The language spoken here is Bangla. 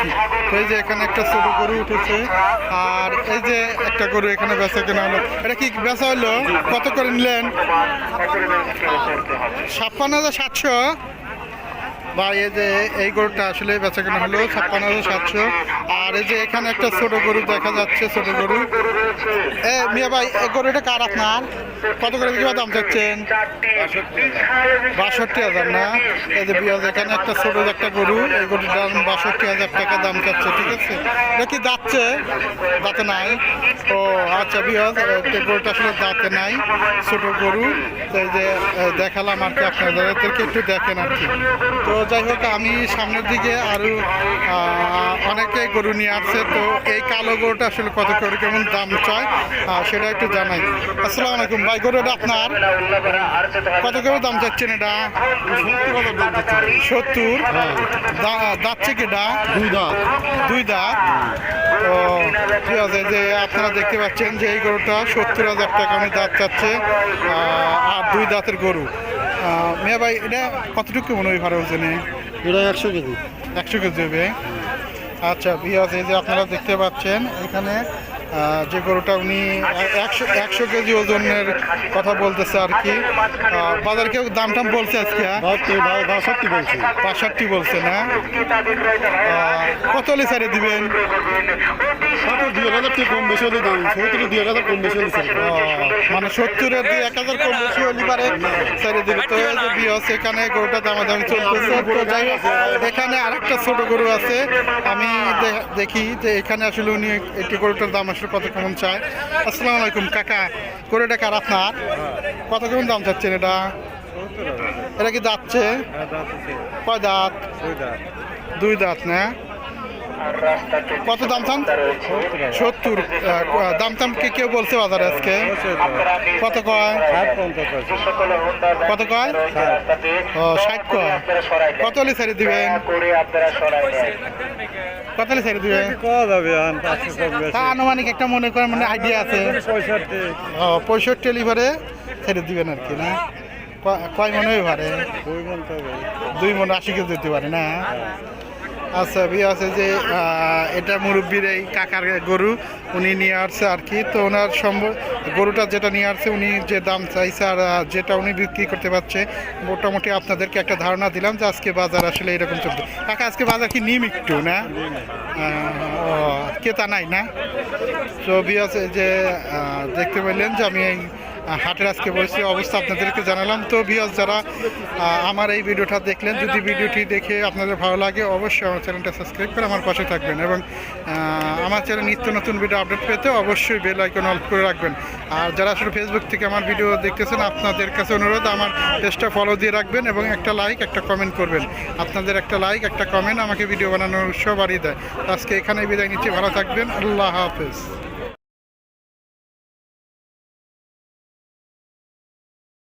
কি। তো এই যে এখানে একটা ছোট গরু উঠেছে, আর এই যে একটা গরু এখানে বেচা কেনা হলো। এটা কি বেচা হলো? কত করে নিলেন? ছাপ্পান্ন হাজার সাতশো। বা এই যে এই গরুটা আসলে বেচা কেনা হলো ছাপ্পান্ন হাজার সাতশো। আর এই যে এখানে একটা ছোট গরু দেখা যাচ্ছে, ছোট গরু। এ, মিয়া ভাই, এই গরুটা কার আপনার? কত করে কিবা দাম চাচ্ছেন? বাষট্টি হাজার না? এই যে বিয়াজ, এখানে একটা ছোট একটা গরু, এই গরুর দাম বাষট্টি হাজার টাকা দাম চাচ্ছে, ঠিক আছে? এটা কি দাঁতছে? দাঁতে নাই। ও আচ্ছা বিয়াজ গরুটা আসলে দাঁতে নাই, ছোট গরু। এই যে দেখালাম আর কি আপনাদেরকে একটু দেখেন আর কি। তো যাই হোক আমি সামনের দিকে আরও অনেকে গরু নিয়ে আসছে তো এই কালো গরুটা আসলে কত করে কেমন দাম চায় সেটা একটু জানাই। আসসালামু আলাইকুম ভাই গরুটা আপনার? কত করে দাম চাচ্ছেন এটা? সত্তর। দাঁত থেকে ডা দুই দাঁত। দুই দাঁত। ও ঠিক আছে যে আপনারা দেখতে পাচ্ছেন যে এই গরুটা সত্তর হাজার টাকা আমি দাঁত চাচ্ছে আর দুই দাঁতের গরু। মিয়া ভাই এটা কতটুকু মনে হয় ভালো ওজনে? এটা একশো কেজি। একশো কেজি হবে। আচ্ছা বিয়াস এই যে আপনারা দেখতে পাচ্ছেন এখানে যে গরুটা উনি একশো একশো কেজি ওজনের কথা বলতেছে আর কি। বাজার কেউ দাম টাম বলছে আজকে বা- বাষট্টি বলছি। পাঁচষট্টি বলছে না? কত হলে সারে দিবেন। সত্তর দুই হাজার থেকে কম বেশি হলে দাম সত্তর দুই হাজার কম বেশি হলে মানে সত্তরের দিয়ে এক হাজার কম বেশি হলে পারে। ছেড়ে দিবে তো এই যে বিয়স এখানে গরুটা দামাদামি চলতেছে। তো যাই হোক এখানে আরেকটা ছোট গরু আছে। আমি দেখি যে এখানে আসলে উনি একটি গরুটার দাম আসলে কত কেমন চায়। আসসালামু আলাইকুম কাকা। গরুটা কার আপনার? কত কেমন দাম চাচ্ছেন এটা? এটা কি যাচ্ছে কয় দাঁত। দুই দাঁত না? কত দাম চান সত্তর দাম টাম কে কেউ বলছে বাজারে আজকে? কত কয়? কত কয়? ষাট কয়। কত হলে ছেড়ে দিবেন? কত হলে ছেড়ে দিবেন? তা আনুমানিক একটা মনে করেন মানে আইডিয়া আছে। পঁয়ষট্টি লিভারে ছেড়ে দিবেন আর কি, না? কয় মনে হয় পারে দুই মন। আশি কেজি দিতে পারে, না? আচ্ছা বি আছে যে এটা মুরব্বীর এই কাকার গরু উনি নিয়ে আসছে আর কি। তো ওনার সম্ভব গরুটা যেটা নিয়ে আসছে উনি যে দাম চাইছে আর যেটা উনি বিক্রি করতে পারছে মোটামুটি আপনাদেরকে একটা ধারণা দিলাম যে আজকে বাজার আসলে এরকম চলছে কাকা আজকে বাজার কি নিম একটু না? ও কেতা নাই না? তো বি আছে যে দেখতে পেলেন যে আমি এই হাটের আজকে বসে অবস্থা আপনাদেরকে জানালাম। তো বিয়াস যারা আমার এই ভিডিওটা দেখলেন, যদি ভিডিওটি দেখে আপনাদের ভালো লাগে, অবশ্যই আমার চ্যানেলটা সাবস্ক্রাইব করে আমার পাশে থাকবেন এবং আমার চ্যানেল নিত্য নতুন ভিডিও আপডেট পেতে অবশ্যই বেল আইকন অল করে রাখবেন। আর যারা আসলে ফেসবুক থেকে আমার ভিডিও দেখতেছেন, আপনাদের কাছে অনুরোধ, আমার পেজটা ফলো দিয়ে রাখবেন এবং একটা লাইক একটা কমেন্ট করবেন। আপনাদের একটা লাইক একটা কমেন্ট আমাকে ভিডিও বানানোর উৎসাহ বাড়িয়ে দেয়। আজকে এখানেই বিদায় নিচ্ছি, ভালো থাকবেন, আল্লাহ হাফেজ।